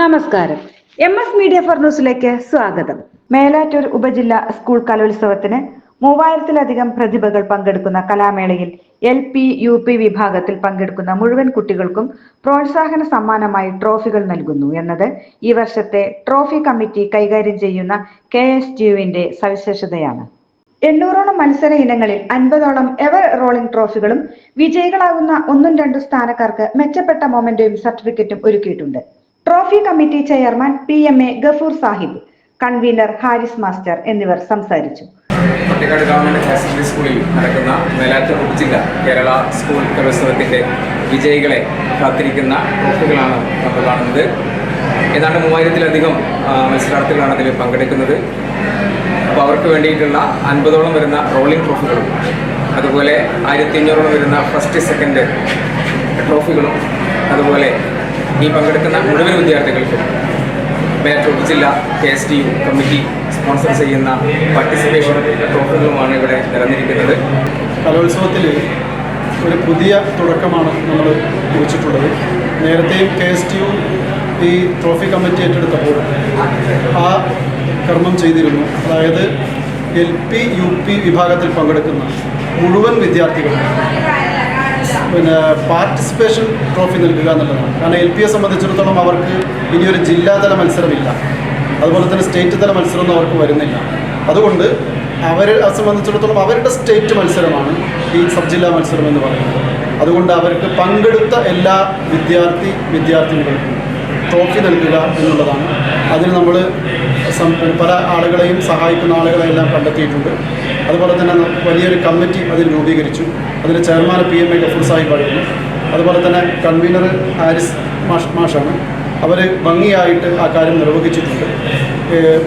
നമസ്കാരം. M S media for ന്യൂസിലേക്ക് സ്വാഗതം. മേലാറ്റൂർ ഉപജില്ല സ്കൂൾ കലോത്സവത്തിന് മൂവായിരത്തിലധികം പ്രതിഭകൾ പങ്കെടുക്കുന്ന കലാമേളയിൽ എൽ പി യു പി വിഭാഗത്തിൽ പങ്കെടുക്കുന്ന മുഴുവൻ കുട്ടികൾക്കും പ്രോത്സാഹന സമ്മാനമായി ട്രോഫികൾ നൽകുന്നു എന്നത് ഈ വർഷത്തെ ട്രോഫി കമ്മിറ്റി കൈകാര്യം ചെയ്യുന്ന കെ എസ് ടിയുവിന്റെ സവിശേഷതയാണ്. എണ്ണൂറോളം മത്സര ഇനങ്ങളിൽ അൻപതോളം എവർ റോളിംഗ് ട്രോഫികളും വിജയികളാകുന്ന ഒന്നും രണ്ടും സ്ഥാനക്കാർക്ക് മെച്ചപ്പെട്ട മൊമെന്റോയും സർട്ടിഫിക്കറ്റും ഒരുക്കിയിട്ടുണ്ട്. Trophy committee chairman P M A Gafoor Sahib convener Haris master എന്നിവർ സംസാരിച്ചു. പട്ടിക്കാട് ഗവൺമെന്റ് ഹയർ സെക്കൻഡറി സ്കൂളിൽ നടക്കുന്ന മേലാറ്റൂർ ഉപജില്ല കേരള സ്കൂൾ കലോത്സവത്തിന്റെ വിജയികളെ കാത്തിരിക്കുന്ന ട്രോഫികളാണ് നമ്മൾ കാണുന്നത്. ഏതാണ്ട് മൂവായിരത്തിലധികം മത്സരാർത്ഥികളാണ് അതിൽ പങ്കെടുക്കുന്നത്. അപ്പോൾ അവർക്ക് വേണ്ടിയിട്ടുള്ള അൻപതോളം വരുന്ന റോളിംഗ് ട്രോഫികളും അതുപോലെ ആയിരത്തി അഞ്ഞൂറോളം വരുന്ന ഫസ്റ്റ് സെക്കൻഡ് ട്രോഫികളും അതുപോലെ ഈ പങ്കെടുക്കുന്ന മുഴുവൻ വിദ്യാർത്ഥികൾക്കും മേലാറ്റൂർ ഉപജില്ല K S T U committee sponsor ചെയ്യുന്ന പാർട്ടിസിപ്പേഷൻ ട്രോഫികളുമാണ് ഇവിടെ നിറഞ്ഞിരിക്കുന്നത്. കലോത്സവത്തിൽ ഒരു പുതിയ തുടക്കമാണ് നമ്മൾ കുറിച്ചിട്ടുള്ളത്. നേരത്തെയും കെ എസ് ടി യു ഈ ട്രോഫി കമ്മിറ്റി ഏറ്റെടുത്തപ്പോൾ ആ കർമ്മം ചെയ്തിരുന്നു. അതായത് എൽ പി യു പി വിഭാഗത്തിൽ പങ്കെടുക്കുന്ന മുഴുവൻ വിദ്യാർത്ഥികൾക്കും പിന്നെ പാർട്ടിസിപ്പേഷൻ ട്രോഫി നൽകുക എന്നുള്ളതാണ്. കാരണം എൽ പി യെ സംബന്ധിച്ചിടത്തോളം അവർക്ക് ഇനിയൊരു ജില്ലാതല മത്സരമില്ല. അതുപോലെ തന്നെ സ്റ്റേറ്റ് തല മത്സരമൊന്നും അവർക്ക് വരുന്നില്ല. അതുകൊണ്ട് അവരെ സംബന്ധിച്ചിടത്തോളം അവരുടെ സ്റ്റേറ്റ് മത്സരമാണ് ഈ സബ് ജില്ലാ മത്സരം എന്ന് പറയുന്നത്. അതുകൊണ്ട് അവർക്ക് പങ്കെടുത്ത എല്ലാ വിദ്യാർത്ഥി വിദ്യാർത്ഥിനികൾക്കും ട്രോഫി നൽകുക എന്നുള്ളതാണ്. അതിന് നമ്മൾ പല ആളുകളെയും സഹായിക്കുന്ന ആളുകളെല്ലാം കണ്ടെത്തിയിട്ടുണ്ട്. അതുപോലെ തന്നെ വലിയൊരു കമ്മിറ്റി അതിൽ രൂപീകരിച്ചു. അതിൽ chairman P M A Gafoor കഴിഞ്ഞു അതുപോലെ തന്നെ കൺവീനർ ഹാരിസ് മാഷ് മാഷാണ്. അവർ ഭംഗിയായിട്ട് ആ കാര്യം നിർവഹിച്ചിട്ടുണ്ട്.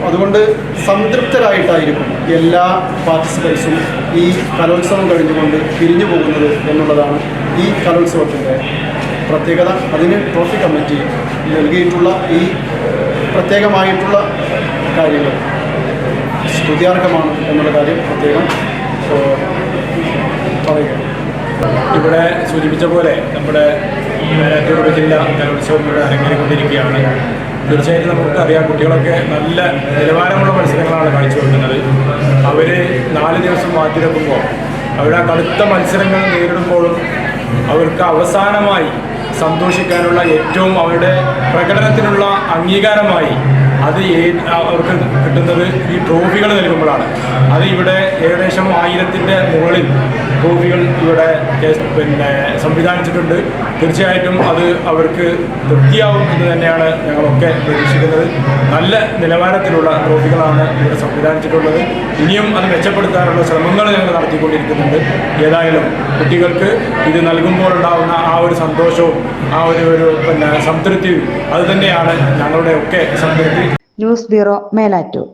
അതുകൊണ്ട് സംതൃപ്തരായിട്ടായിരിക്കും എല്ലാ പാർട്ടിസിപ്പൻസും ഈ കലോത്സവം കഴിഞ്ഞുകൊണ്ട് പിരിഞ്ഞു പോകുന്നത് എന്നുള്ളതാണ് ഈ കലോത്സവത്തിന്റെ പ്രത്യേകത. അതിന് ട്രോഫി കമ്മിറ്റി നൽകിയിട്ടുള്ള ഈ പ്രത്യേകമായിട്ടുള്ള കാര്യങ്ങൾ. സ്തുതിയാർഹമാണ് എന്നുള്ള കാര്യം പ്രത്യേകം. പറയുക. ഇവിടെ സൂചിപ്പിച്ച പോലെ നമ്മുടെ മേലാറ്റൂർ ജില്ല കലോത്സവം ഇവിടെ അരങ്ങേറിക്കൊണ്ടിരിക്കുകയാണ്. തീർച്ചയായിട്ടും നമുക്കറിയാം കുട്ടികളൊക്കെ നല്ല നിലവാരമുള്ള മത്സരങ്ങളാണ് കാഴ്ചവെക്കുന്നത്. അവർ നാല് ദിവസം മാറ്റിവെക്കുമ്പോൾ അവരുടെ ആ കടുത്ത മത്സരങ്ങൾ നേരിടുമ്പോഴും അവർക്ക് അവസാനമായി സന്തോഷിക്കാനുള്ള ഏറ്റവും അവരുടെ പ്രകടനത്തിനുള്ള അംഗീകാരമായി അത് ഏ- അവർക്ക് കിട്ടുന്നത് ട്രോഫികൾ നൽകുമ്പോഴാണ്. അത് ഇവിടെ ഏകദേശം ആയിരത്തിന്റെ മുകളിൽ ട്രോഫികൾ ഇവിടെ പിന്നെ സംവിധാനിച്ചിട്ടുണ്ട്. തീർച്ചയായിട്ടും അത് അവർക്ക് തൃപ്തിയാവും എന്ന് തന്നെയാണ് ഞങ്ങളൊക്കെ പ്രതീക്ഷിക്കുന്നത്. നല്ല നിലവാരത്തിലുള്ള ട്രോഫികളാണ് ഇവിടെ സംവിധാനിച്ചിട്ടുള്ളത്. ഇനിയും അത് മെച്ചപ്പെടുത്താനുള്ള ശ്രമങ്ങൾ ഞങ്ങൾ നടത്തിക്കൊണ്ടിരിക്കുന്നുണ്ട്. ഏതായാലും കുട്ടികൾക്ക് ഇത് നൽകുമ്പോഴുണ്ടാവുന്ന ആ ഒരു സന്തോഷവും ആ ഒരു ഒരു പിന്നെ സംതൃപ്തിയും അത് തന്നെയാണ് ഞങ്ങളുടെ ഒക്കെ സംതൃപ്തി. News bureau Melattur.